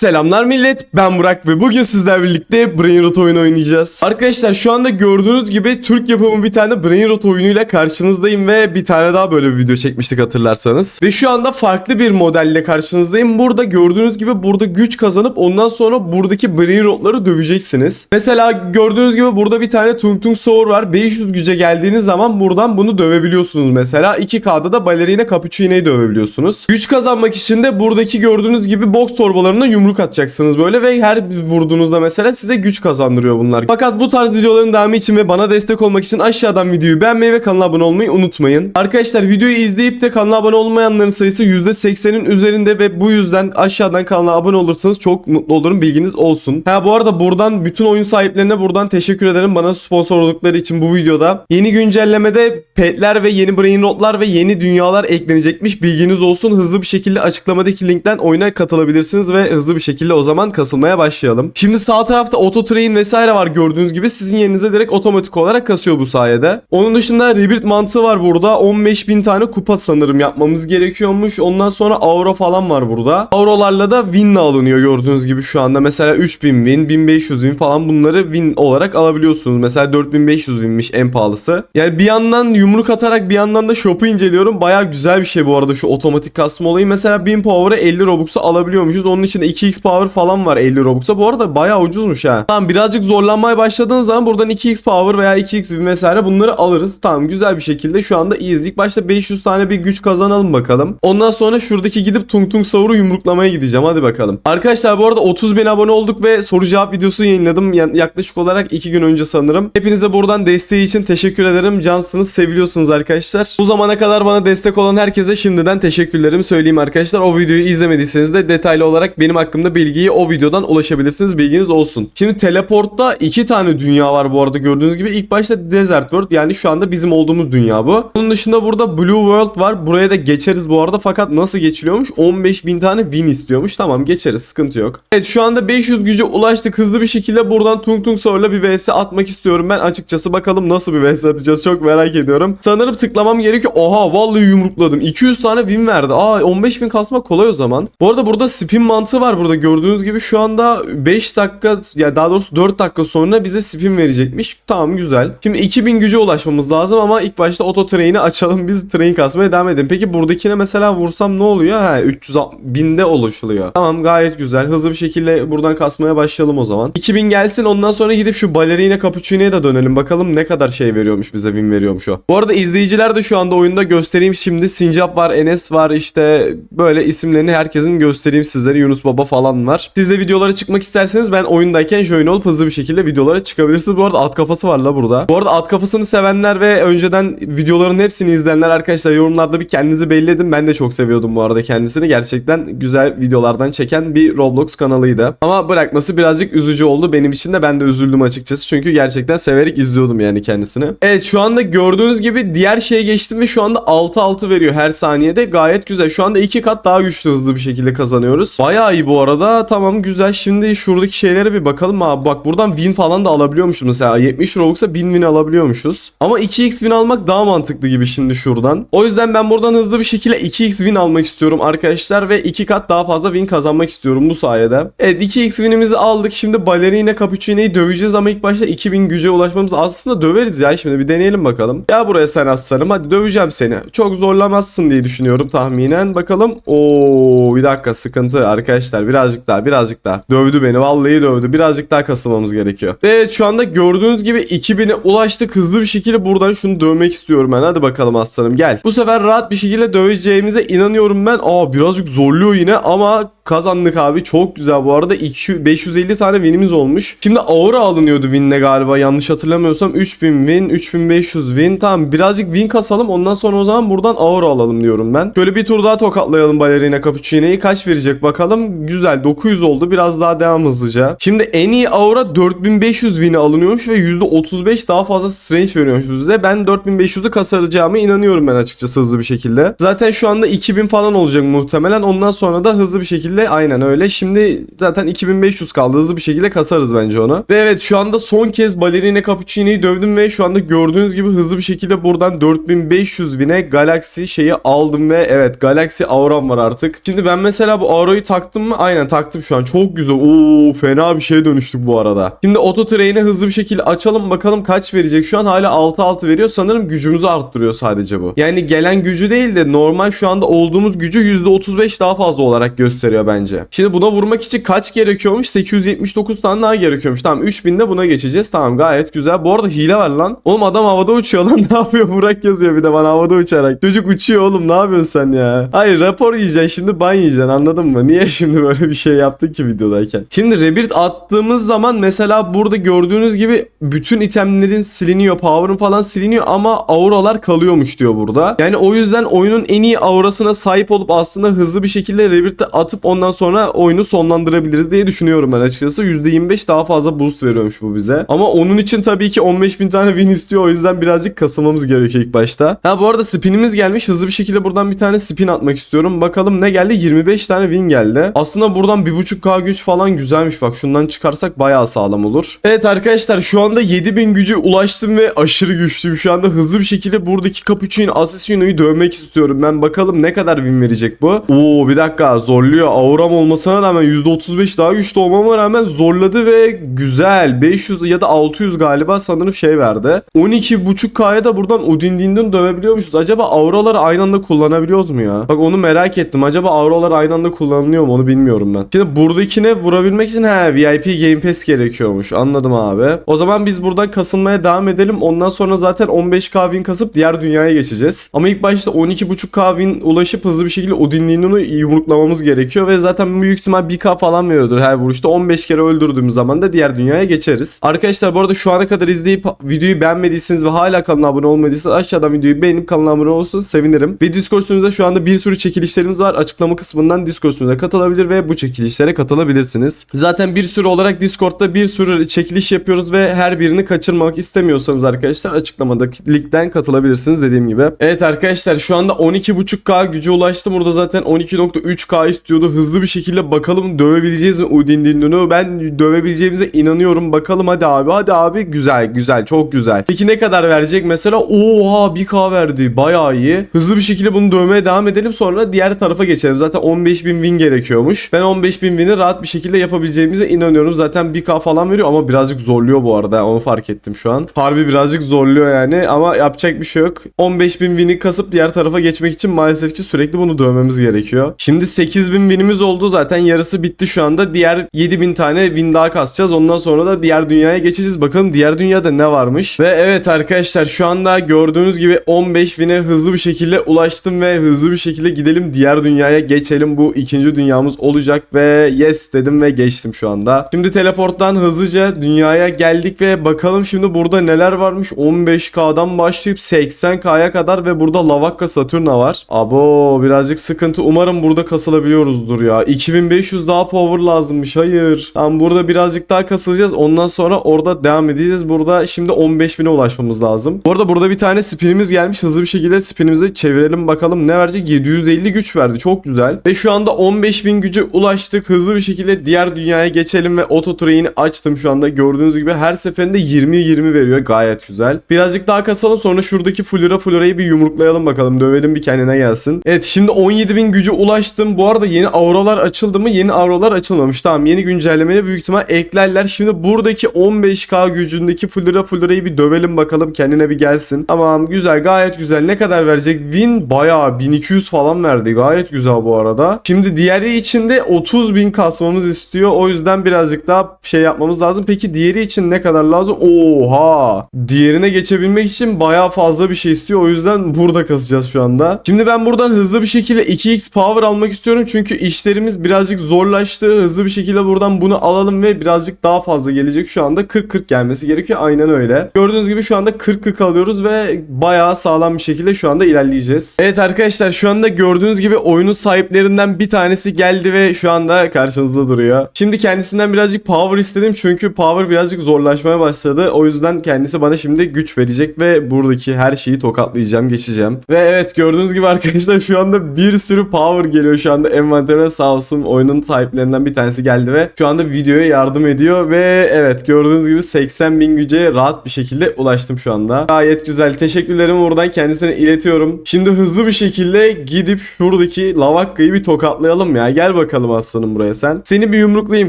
Selamlar millet ben Burak ve bugün sizlerle birlikte Brain Rot oyunu oynayacağız. Arkadaşlar şu anda gördüğünüz gibi Türk yapımı bir tane Brain Rot oyunuyla karşınızdayım ve bir tane daha böyle bir video çekmiştik hatırlarsanız. Ve şu anda farklı bir modelle karşınızdayım. Burada gördüğünüz gibi burada güç kazanıp ondan sonra buradaki Brain Rot'ları döveceksiniz. Mesela gördüğünüz gibi burada bir tane Tung Tung Saur var. 500 güce geldiğiniz zaman buradan bunu dövebiliyorsunuz mesela. 2K'da da balerina Cappuccino'yu dövebiliyorsunuz. Güç kazanmak için de buradaki gördüğünüz gibi boks torbalarına yumruk atacaksınız böyle ve her vurduğunuzda mesela size güç kazandırıyor bunlar. Fakat bu tarz videoların devamı için ve bana destek olmak için aşağıdan videoyu beğenmeyi ve kanala abone olmayı unutmayın. Arkadaşlar videoyu izleyip de kanala abone olmayanların sayısı %80'in üzerinde ve bu yüzden aşağıdan kanala abone olursanız çok mutlu olurum bilginiz olsun. Ha bu arada buradan bütün oyun sahiplerine buradan teşekkür ederim bana sponsor oldukları için bu videoda. Yeni güncellemede petler ve yeni brain rotlar ve yeni dünyalar eklenecekmiş bilginiz olsun. Hızlı bir şekilde açıklamadaki linkten oyuna katılabilirsiniz ve hızlı bir şekilde o zaman kasılmaya başlayalım. Şimdi sağ tarafta auto train vesaire var gördüğünüz gibi sizin yerinize direkt otomatik olarak kasıyor bu sayede. Onun dışında rebuild mantığı var burada. 15.000 tane kupa sanırım yapmamız gerekiyormuş. Ondan sonra aura falan var burada. Auralarla da win alınıyor gördüğünüz gibi şu anda. Mesela 3000 win, 1500 win falan bunları win olarak alabiliyorsunuz. Mesela 4500 winmiş en pahalısı. Yani bir yandan yumruk atarak bir yandan da shop'u inceliyorum. Baya güzel bir şey bu arada şu otomatik kasma olayı. Mesela 1000 power'a 50 Robux'u alabiliyormuşuz. Onun için de 2x power falan var 50 Robux'a. Bu arada baya ucuzmuş ha. Tamam birazcık zorlanmaya başladığınız zaman buradan 2x power veya 2x win vesaire bunları alırız. Tamam güzel bir şekilde şu anda iyiyiz. İlk başta 500 tane bir güç kazanalım bakalım. Ondan sonra şuradaki gidip Tung Tung Saur'u yumruklamaya gideceğim. Hadi bakalım. Arkadaşlar bu arada 30 bin abone olduk ve soru cevap videosu yayınladım. Ya- yaklaşık olarak 2 gün önce sanırım. Hepinize buradan desteği için teşekkür ederim. Cansınız, seviliyorsunuz arkadaşlar. Bu zamana kadar bana destek olan herkese şimdiden teşekkürlerimi söyleyeyim arkadaşlar. O videoyu izlemediyseniz de detaylı olarak benim hakkımda bilgiyi o videodan ulaşabilirsiniz. Bilginiz olsun. Şimdi teleportta iki tane dünya var bu arada gördüğünüz gibi. İlk başta Desert World yani şu anda bizim olduğumuz dünya bu. Onun dışında burada Blue World var. Buraya da geçeriz bu arada fakat nasıl geçiliyormuş? 15 bin tane win istiyormuş. Tamam geçeriz sıkıntı yok. Evet şu anda 500 güce ulaştık. Hızlı bir şekilde buradan Tung Tung Saur'la bir vs atmak istiyorum. Ben açıkçası bakalım nasıl bir vs atacağız çok merak ediyorum. Sanırım tıklamam gerekiyor. Oha vallahi yumrukladım. 200 tane win verdi. Aa 15 bin kasmak kolay o zaman. Bu arada burada spin mantığı var burada gördüğünüz gibi şu anda 5 dakika ya daha doğrusu 4 dakika sonra bize spin verecekmiş. Tamam güzel. Şimdi 2000 güce ulaşmamız lazım ama ilk başta auto train'i açalım biz train kasmaya devam edelim. Peki buradakine mesela vursam ne oluyor? Ha 300 binde ulaşılıyor. Tamam gayet güzel. Hızlı bir şekilde buradan kasmaya başlayalım o zaman. 2000 gelsin ondan sonra gidip şu balerina cappuccino'ya da dönelim. Bakalım ne kadar şey veriyormuş bize win veriyormuş o. Bu arada izleyiciler de şu anda oyunda göstereyim şimdi. Sincap var, Enes var işte böyle isimlerini herkesin göstereyim sizlere. Yunus Baba falan var. Siz de videolara çıkmak isterseniz ben oyundayken join olup hızlı bir şekilde videolara çıkabilirsiniz. Bu arada alt kafası var la burada. Bu arada alt kafasını sevenler ve önceden videoların hepsini izleyenler arkadaşlar yorumlarda bir kendinizi belli edin. Ben de çok seviyordum bu arada kendisini. Gerçekten güzel videolardan çeken bir Roblox kanalıydı. Ama bırakması birazcık üzücü oldu benim için de ben de üzüldüm açıkçası. Çünkü gerçekten severek izliyordum yani kendisini. Evet şu anda gördüğünüz gibi diğer şeye geçtim ve şu anda 6-6 veriyor her saniyede. Gayet güzel. Şu anda iki kat daha güçlü hızlı bir şekilde kazanıyoruz. Bayağı iyi bu arada. Tamam güzel. Şimdi şuradaki şeylere bir bakalım abi. Bak buradan win falan da alabiliyormuşuz mesela. 70 Robux'a 1000 win alabiliyormuşuz. Ama 2x win almak daha mantıklı gibi şimdi şuradan. O yüzden ben buradan hızlı bir şekilde 2x win almak istiyorum arkadaşlar ve 2 kat daha fazla win kazanmak istiyorum bu sayede. Evet 2x winimizi aldık. Şimdi balerina cappuccino'yu döveceğiz ama ilk başta 2000 güce ulaşmamız aslında döveriz ya. Şimdi bir deneyelim bakalım. Ya buraya sen aslanım. Hadi döveceğim seni. Çok zorlamazsın diye düşünüyorum tahminen. Bakalım. Oo bir dakika sıkıntı arkadaşlar. Birazcık daha birazcık daha. Dövdü beni. Vallahi dövdü. Birazcık daha kasılmamız gerekiyor. Ve evet şu anda gördüğünüz gibi 2000'e ulaştık. Hızlı bir şekilde buradan şunu dövmek istiyorum ben. Hadi bakalım aslanım gel. Bu sefer rahat bir şekilde döveceğimize inanıyorum ben. Aa birazcık zorluyor yine ama kazandık abi. Çok güzel bu arada. 200, 550 tane winimiz olmuş. Şimdi aura alınıyordu winle galiba. Yanlış hatırlamıyorsam 3000 win, 3500 win. Tamam birazcık win kasalım. Ondan sonra o zaman buradan aura alalım diyorum ben. Şöyle bir tur daha tokatlayalım balerina cappuccino'yu. Kaç verecek bakalım. Güzel 900 oldu. Biraz daha devam hızlıca. Şimdi en iyi aura 4500 win'i alınıyormuş ve %35 daha fazla strange veriyormuş bize. Ben 4500'ü kasaracağıma inanıyorum ben açıkçası hızlı bir şekilde. Zaten şu anda 2000 falan olacak muhtemelen. Ondan sonra da hızlı bir şekilde aynen öyle. Şimdi zaten 2500 kaldı. Hızlı bir şekilde kasarız bence onu. Ve evet şu anda son kez balerina cappuccino'yu dövdüm ve şu anda gördüğünüz gibi hızlı bir şekilde buradan 4500 win'e Galaxy şeyi aldım ve evet Galaxy auram var artık. Şimdi ben mesela bu aurayı taktım mı? Aynen taktım şu an. Çok güzel. Oo fena bir şeye dönüştük bu arada. Şimdi auto train'i hızlı bir şekilde açalım bakalım kaç verecek. Şu an hala 6-6 veriyor. Sanırım gücümüzü arttırıyor sadece bu. Yani gelen gücü değil de normal şu anda olduğumuz gücü %35 daha fazla olarak gösteriyor bence. Şimdi buna vurmak için kaç gerekiyormuş? 879 tane daha gerekiyormuş. Tamam 3000'de buna geçeceğiz. Tamam gayet güzel. Bu arada hile var lan. Oğlum adam havada uçuyor lan. ne yapıyor? Burak yazıyor bir de bana havada uçarak. Çocuk uçuyor oğlum. Ne yapıyorsun sen ya? Hayır rapor yiyeceksin. Şimdi ban yiyeceksin. Anladın mı? Niye şimdi böyle bir şey yaptın ki videodayken? Şimdi rebirth attığımız zaman mesela burada gördüğünüz gibi bütün itemlerin siliniyor. Power'ın falan siliniyor ama auralar kalıyormuş diyor burada. Yani o yüzden oyunun en iyi aurasına sahip olup aslında hızlı bir şekilde rebirth'te atıp ondan sonra oyunu sonlandırabiliriz diye düşünüyorum ben açıkçası. %25 daha fazla boost veriyormuş bu bize. Ama onun için tabii ki 15.000 tane win istiyor. O yüzden birazcık kasılmamız gerekiyor ilk başta. Ha bu arada spinimiz gelmiş. Hızlı bir şekilde buradan bir tane spin atmak istiyorum. Bakalım ne geldi? 25 tane win geldi. Aslında buradan 1.5k güç falan güzelmiş. Bak şundan çıkarsak bayağı sağlam olur. Evet arkadaşlar şu anda 7000 gücü ulaştım ve aşırı güçlüyüm. Şu anda hızlı bir şekilde buradaki Capuchin Assassino'yu dövmek istiyorum. Ben bakalım ne kadar win verecek bu. Oo bir dakika zorluyor. Auram olmasına rağmen %35 daha güçlü olmama rağmen zorladı ve güzel. 500 ya da 600 galiba sanırım şey verdi. 12.5k'ya da buradan Udin Dindin dövebiliyormuşuz. Acaba auraları aynı anda kullanabiliyoruz mu ya? Bak onu merak ettim. Acaba auralar aynı anda kullanılıyor mu onu bilmiyorum ben. Şimdi buradakine vurabilmek için he VIP Game Pass gerekiyormuş. Anladım abi. O zaman biz buradan kasılmaya devam edelim. Ondan sonra zaten 15k win kasıp diğer dünyaya geçeceğiz. Ama ilk başta 12.5k win ulaşıp hızlı bir şekilde Udin Dindin'i yumruklamamız gerekiyor ve zaten büyük ihtimal 1k falan veriyordur her vuruşta. 15 kere öldürdüğümüz zaman da diğer dünyaya geçeriz. Arkadaşlar bu arada şu ana kadar izleyip videoyu beğenmediyseniz ve hala kanala abone olmadıysanız aşağıdan videoyu beğenip kanala abone olursanız sevinirim. Ve Discord şu anda bir sürü çekilişlerimiz var. Açıklama kısmından Discord katılabilir ve bu çekilişlere katılabilirsiniz. Zaten bir sürü olarak Discord'da bir sürü çekiliş yapıyoruz ve her birini kaçırmak istemiyorsanız arkadaşlar açıklamadaki linkten katılabilirsiniz dediğim gibi. Evet arkadaşlar şu anda 12.5k gücü ulaştım. Burada zaten 12.3k istiyordu. Hızlı bir şekilde bakalım dövebileceğiz mi Udin Dindun'u? Ben dövebileceğimize inanıyorum. Bakalım hadi abi hadi abi güzel güzel çok güzel. Peki ne kadar verecek mesela? Oha 1k verdi bayağı iyi. Hızlı bir şekilde bunu dövmeye devam edelim sonra diğer tarafa geçelim. Zaten 15.000 win gerekiyormuş. Ben 15.000 win'i rahat bir şekilde yapabileceğimize inanıyorum. Zaten 1k falan veriyor ama birazcık zorluyor bu arada. Onu fark ettim şu an. Harbi birazcık zorluyor yani ama yapacak bir şey yok. 15.000 win'i kasıp diğer tarafa geçmek için maalesef ki sürekli bunu dövmemiz gerekiyor. Şimdi 8.000 win'imiz oldu. Zaten yarısı bitti şu anda. Diğer 7.000 tane win daha kasacağız. Ondan sonra da diğer dünyaya geçeceğiz. Bakalım diğer dünyada ne varmış. Ve evet arkadaşlar şu anda gördüğünüz gibi 15 win'e hızlı bir şekilde ulaştım ve hızlı bir şekilde gidelim diğer dünyaya geçelim. Bu ikinci dünyamız olacak ve yes dedim ve geçtim şu anda. Şimdi teleporttan hızlıca dünyaya geldik ve bakalım şimdi burada neler varmış. 15K'dan başlayıp 80K'ya kadar ve burada Lavakka Saturna var. Abo birazcık sıkıntı. Umarım burada kasılabiliyoruzdur ya. 2500 daha power lazımmış. Hayır. Tamam burada birazcık daha kasılacağız. Ondan sonra orada devam edeceğiz. Burada şimdi 15.000'e ulaşmamız lazım. Bu arada burada bir tane spinimiz gelmiş. Hızlı bir şekilde spinimizi çevirelim bakalım ne verecek. 750 güç verdi. Çok güzel. Ve şu anda 15.000 gücü ulaştık. Hızlı bir şekilde diğer dünyaya geçelim ve auto train'i açtım şu anda. Gördüğünüz gibi her seferinde 20-20 veriyor. Gayet güzel. Birazcık daha kasalım sonra şuradaki Flora Flora'yı bir yumruklayalım bakalım. Dövelim bir kendine gelsin. Evet şimdi 17.000 gücü ulaştım. Bu arada yeni auralar açıldı mı? Yeni auralar açılmamış. Tamam yeni güncellemeyle büyük ihtimal eklerler. Şimdi buradaki 15k gücündeki Flora Flora'yı bir dövelim bakalım. Kendine bir gelsin. Tamam güzel gayet güzel. Ne kadar verecek? Win bayağı 1200 falan verdi. Gayet güzel bu arada. Şimdi diğeri için de 30.000 kasmamız istiyor. O yüzden birazcık daha şey yapmamız lazım. Peki diğeri için ne kadar lazım? Oha! Diğerine geçebilmek için bayağı fazla bir şey istiyor. O yüzden burada kasacağız şu anda. Şimdi ben buradan hızlı bir şekilde 2x power almak istiyorum. Çünkü işlerimiz birazcık zorlaştı. Hızlı bir şekilde buradan bunu alalım ve birazcık daha fazla gelecek. Şu anda 40-40 gelmesi gerekiyor. Aynen öyle. Gördüğünüz gibi şu anda 40-40 alıyoruz ve bayağı sağlam bir şekilde şu anda ilerleyeceğiz. Evet arkadaşlar şu anda gördüğünüz gibi oyunun sahiplerinden bir tanesi geldi ve şu anda karşınızda duruyor. Şimdi kendisinden birazcık power istedim çünkü power birazcık zorlaşmaya başladı. O yüzden kendisi bana şimdi güç verecek ve buradaki her şeyi tokatlayacağım, geçeceğim. Ve evet gördüğünüz gibi arkadaşlar şu anda bir sürü power geliyor şu anda envanterime sağ olsun oyunun sahiplerinden bir tanesi geldi ve şu anda videoya yardım ediyor ve evet gördüğünüz gibi 80 bin güce rahat bir şekilde ulaştım şu anda. Gayet güzel. Teşekkürlerimi buradan kendisine iletiyorum. Şimdi hızlı bir şekilde gidip şuradaki lavakkayı bir tokatlayalım ya. Gel bakalım. Bakalım aslanım buraya sen. Seni bir yumruklayayım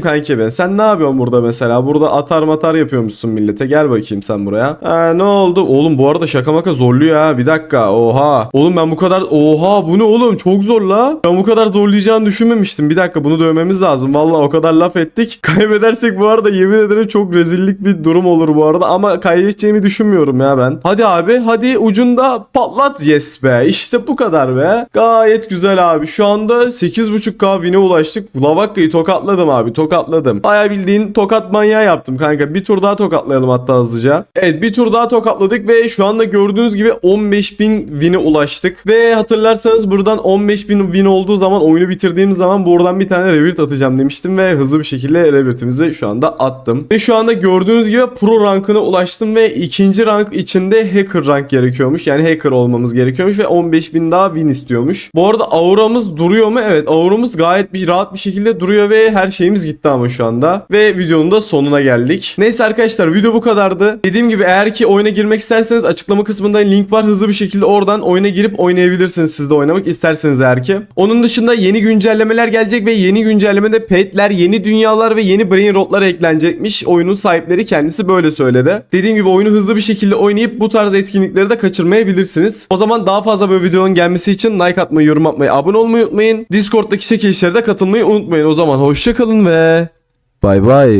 kanki ben. Sen ne yapıyorsun burada mesela? Burada atar matar yapıyormuşsun millete. Gel bakayım sen buraya. Ha, ne oldu? Oğlum bu arada şaka maka zorluyor ha. Bir dakika. Oha. Oğlum ben bu kadar... Oha bu ne oğlum? Çok zor la. Ben bu kadar zorlayacağını düşünmemiştim. Bir dakika bunu dövmemiz lazım. Vallahi o kadar laf ettik. Kaybedersek bu arada yemin ederim çok rezillik bir durum olur bu arada. Ama kaybedeceğimi düşünmüyorum ya ben. Hadi abi hadi ucunda patlat. Yes be. İşte bu kadar be. Gayet güzel abi. Şu anda 8.5k win'e ulaştık. Lavakka'yı tokatladım abi. Tokatladım. Baya bildiğin tokat manyağı yaptım kanka. Bir tur daha tokatlayalım hatta hızlıca. Evet bir tur daha tokatladık ve şu anda gördüğünüz gibi 15.000 win'e ulaştık. Ve hatırlarsanız buradan 15.000 win olduğu zaman oyunu bitirdiğimiz zaman buradan bir tane revert atacağım demiştim ve hızlı bir şekilde revertimizi şu anda attım. Ve şu anda gördüğünüz gibi pro rankına ulaştım ve ikinci rank içinde hacker rank gerekiyormuş. Yani hacker olmamız gerekiyormuş ve 15.000 daha win istiyormuş. Bu arada auramız duruyor mu? Evet auramız gayet bir rahat bir şekilde duruyor ve her şeyimiz gitti ama şu anda. Ve videonun da sonuna geldik. Neyse arkadaşlar video bu kadardı. Dediğim gibi eğer ki oyuna girmek isterseniz açıklama kısmında link var. Hızlı bir şekilde oradan oyuna girip oynayabilirsiniz siz de oynamak isterseniz eğer ki. Onun dışında yeni güncellemeler gelecek ve yeni güncellemede petler, yeni dünyalar ve yeni brain rotlar eklenecekmiş. Oyunun sahipleri kendisi böyle söyledi. Dediğim gibi oyunu hızlı bir şekilde oynayıp bu tarz etkinlikleri de kaçırmayabilirsiniz. O zaman daha fazla böyle videonun gelmesi için like atmayı, yorum atmayı, abone olmayı unutmayın. Discord'daki çekilişlere de katılmayı unutmayın. O zaman hoşçakalın ve bay bay.